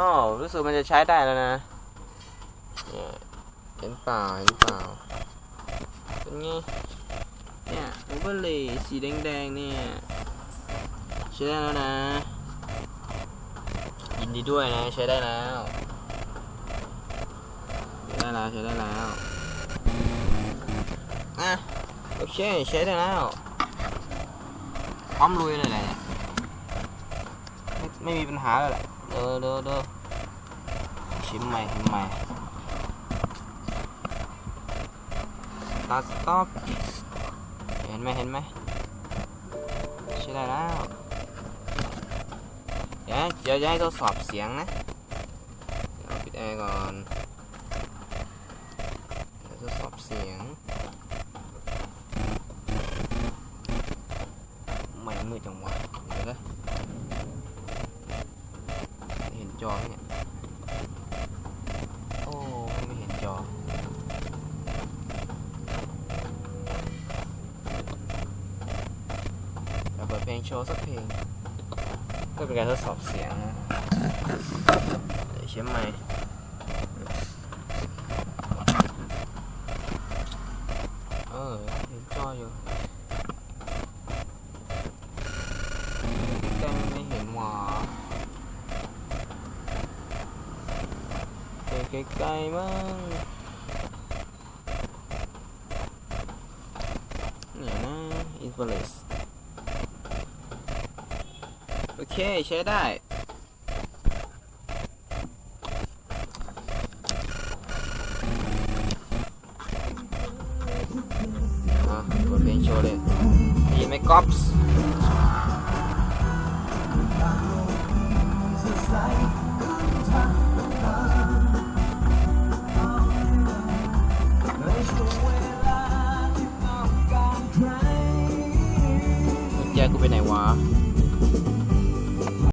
อ๋อรู้สึกมันจะใช้ได้แล้วนะเนี่ยเห็นเปล่าเห็นเปล่าเป็นไงเนี่ยโอเวอร์เลยสีแดงๆเนี่ยใช้ได้แล้วนะ ยินดีด้วยนะใช้ได้แล้วใช้ได้แล้วใช้ได้แล้วอะโอเคใช้ได้แล้วพร้อมลุยเลยแหละเนี่ยไม่ไม่มีปัญหาเลยแหละ ด้อเด้อเด้อชิมใหม่ชิมใหม่ตัดสต็อปเห็นไหมเห็นไหมใช้ได้แล้วเดี๋ยวเดี๋ยวจะให้ทดสอบเสียงนะเดี๋ยวปิดแอร์ก่อนทดสอบเสียงไม่มืดจังวะเดี๋ยวนะ จอเนี่ย โอ้ไม่เห็นจอเดี๋ยวเปิดเพลงโชว์สักเพลงเพื่อเป็นการทดสอบเสียงเดี๋ยวเชื่อมใหม่เออเห็นจออยู่แต่ไม่เห็นหวา ไกลๆมั้งเนี่ยนะ infrared โอเค ใช้ได้อะกดเพลงโชว์เลยด้ยินไหมก๊อปส์ กุญแจกูไปไหนวะ